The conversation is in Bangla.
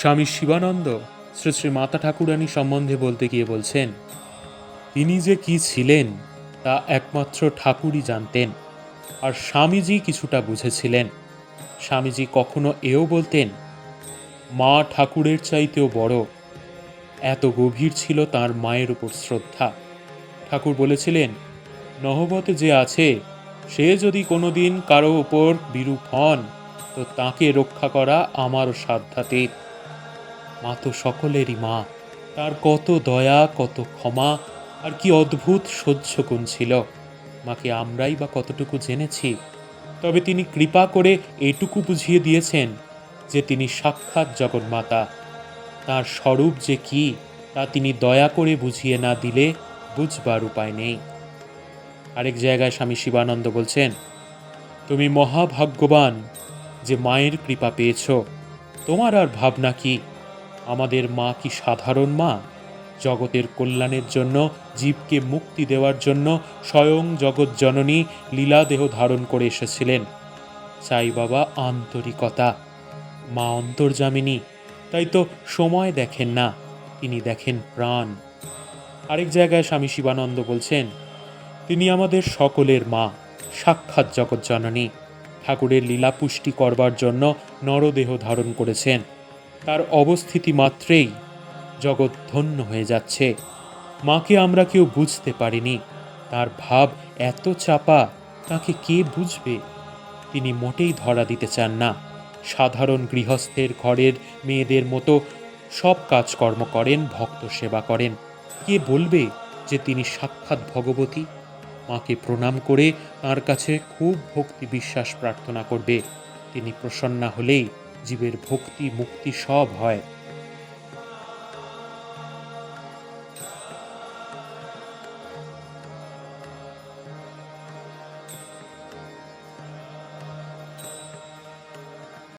স্বামী শিবানন্দ শ্রী শ্রী মাতা ঠাকুরানী সম্বন্ধে বলতে গিয়ে বলছেন, তিনি যে কি ছিলেন তা একমাত্র ঠাকুরই জানতেন। আর স্বামীজি কিছুটা বুঝেছিলেন। স্বামীজি কখনো এও বলতেন, মা ঠাকুরের চাইতেও বড়। এত গভীর ছিল তার মায়ের উপর শ্রদ্ধা। ঠাকুর বলেছিলেন, নহবতে যে আছে, সে যদি কোনো দিন কারও উপর বিরূপ হন, তো তাকে রক্ষা করা আমারও সাধ্যাতীত। মা তো সকলেরই মা। তার কত দয়া, কত ক্ষমা, আর কি অদ্ভুত সহ্য গুণ ছিল। মাকে আমরাই বা কতটুকু জেনেছি, তবে তিনি কৃপা করে এটুকু বুঝিয়ে দিয়েছেন যে তিনি সাক্ষাৎ জগন্মাতা। তার স্বরূপ যে কি, তা তিনি দয়া করে বুঝিয়ে না দিলে বুঝবার উপায় নেই। আরেক জায়গায় স্বামী শিবানন্দ বলছেন, তুমি মহাভাগ্যবান যে মায়ের কৃপা পেয়েছ। তোমার আর ভাবনা কি? আমাদের মা কি সাধারণ মা? জগতের কল্যাণের জন্য, জীবকে মুক্তি দেওয়ার জন্য স্বয়ং জগৎ জননী লীলাদেহ ধারণ করে এসেছিলেন। চাই বাবা আন্তরিকতা। মা অন্তর্জামিনী তাই তো সময় দেখেন না, তিনি দেখেন প্রাণ। আরেক জায়গায় স্বামী শিবানন্দ বলছেন, তিনি আমাদের সকলের মা, সাক্ষাৎ জগৎ জননী ঠাকুরের লীলা পুষ্টি করবার জন্য নরদেহ ধারণ করেছেন। তার অবস্থিতি মাত্রেই জগৎ ধন্য হয়ে যাচ্ছে। মাকে আমরা কেউ বুঝতে পারিনি। তার ভাব এত চাপা, তাকে কে বুঝবে? তিনি মোটেই ধরা দিতে চান না। সাধারণ গৃহস্থের ঘরের মেয়েদের মতো সব কাজকর্ম করেন, ভক্ত সেবা করেন। কে বলবে যে তিনি সাক্ষাৎ ভগবতী? মাকে প্রণাম করে তার কাছে খুব ভক্তি বিশ্বাস প্রার্থনা করবে। তিনি প্রসন্না হলেই জীবের ভক্তি মুক্তি সব হয়।